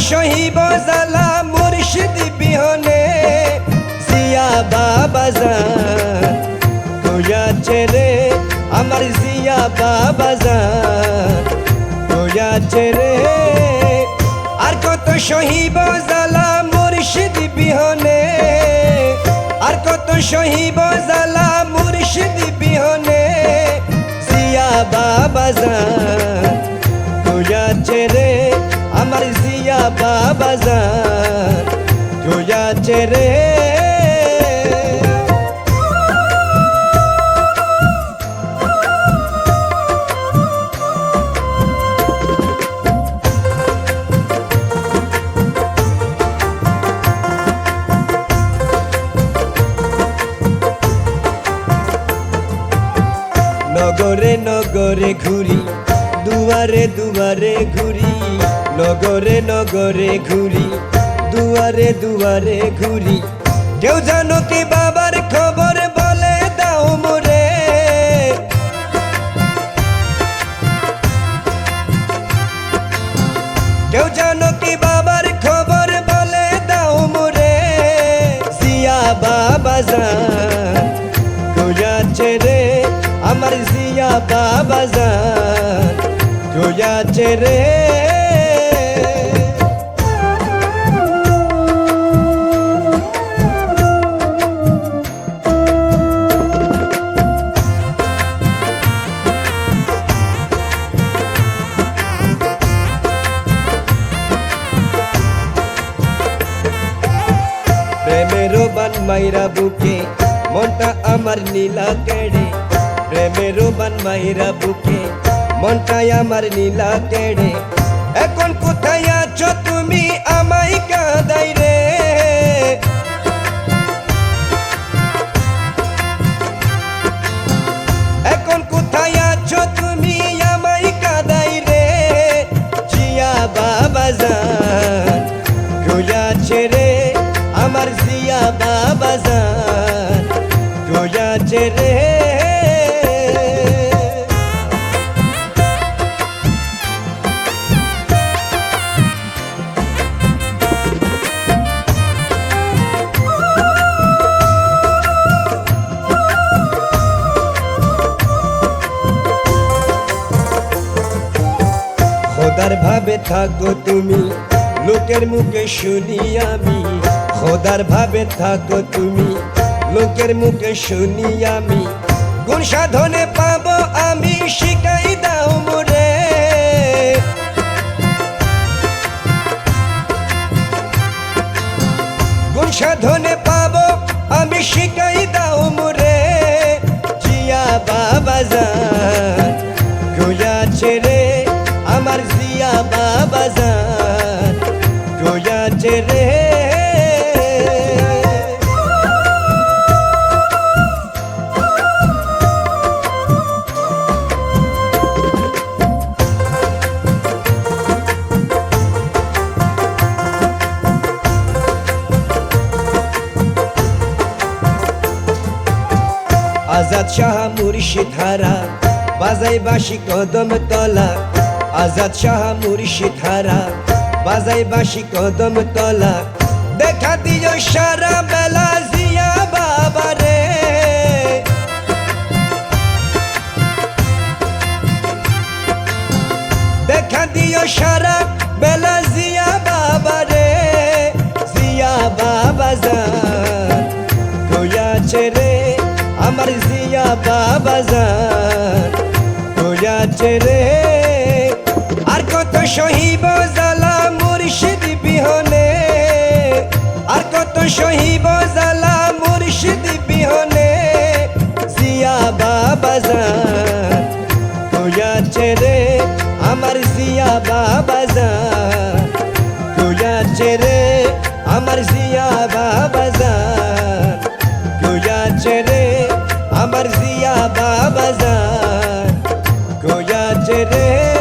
সহিব জালা মুর্শিদ বিহনে, জিয়া বাবা জান। কইয়াছে রে আমার জিয়া বাবা জান। কইয়াছে রে আর কত সহিব জালা মুর্শিদ বিহনে, আর কত সহিব জালা মুর্শিদ বিহনে, জিয়া বাবা জান। কইয়াছে রে আমার জিয়া বাবা জান কইয়াছে রে নগরে নগরে ঘুরি দুয়ারে দুয়ারে ঘুরি নগরে নগরে ঘুরি, দুয়ারে দুয়ারে ঘুরি। কেউ জানো কি বাবার খবর বলে দাও মোরে। কেউ জানো কি বাবার খবর বলে দাও মোরে। জিয়া বাবা জান কইয়াছে রে আমার জিয়া বাবা জান কইয়াছে রে মাইরা বুকে, মনটা আমার নীলা কেড়ে। প্রেমের বান মাইরা বুকে, মনটাই আমার নীলা কেড়ে। এখন কোথায় কইয়াছে রে। খোদার ভাবে থাকো তুমি লোকের মুখে শুনি আমি। খোদার ভাবে থাকো তুমি লোকের মুখে শুনি আমি। গুণ সাধনে পাবো আমি, শিখাই দাও মোরে। গুণ সাধনে পাবো আমি, শিখাই দাও মোরে। জিয়া বাবা জান। আজাদ শাহ মুর্শিদ হারা বাজাই বাসি কদম তলা। আজাদ শাহ মুর্শিদ হারা বাজাই বাসি কদম তলা। দেখা দিও সারা বেলা জিয়া বাবাজান হইয়াছে রে আর কত সহিব জালা মুর্শিদ বিহনে। আর কত সহিব জালা মুর্শিদ বিহনে। জিয়া বাবাজান হইয়াছে রে আমার জিয়া বাবাজান হইয়াছে রে আমার জিয়া বাবা রে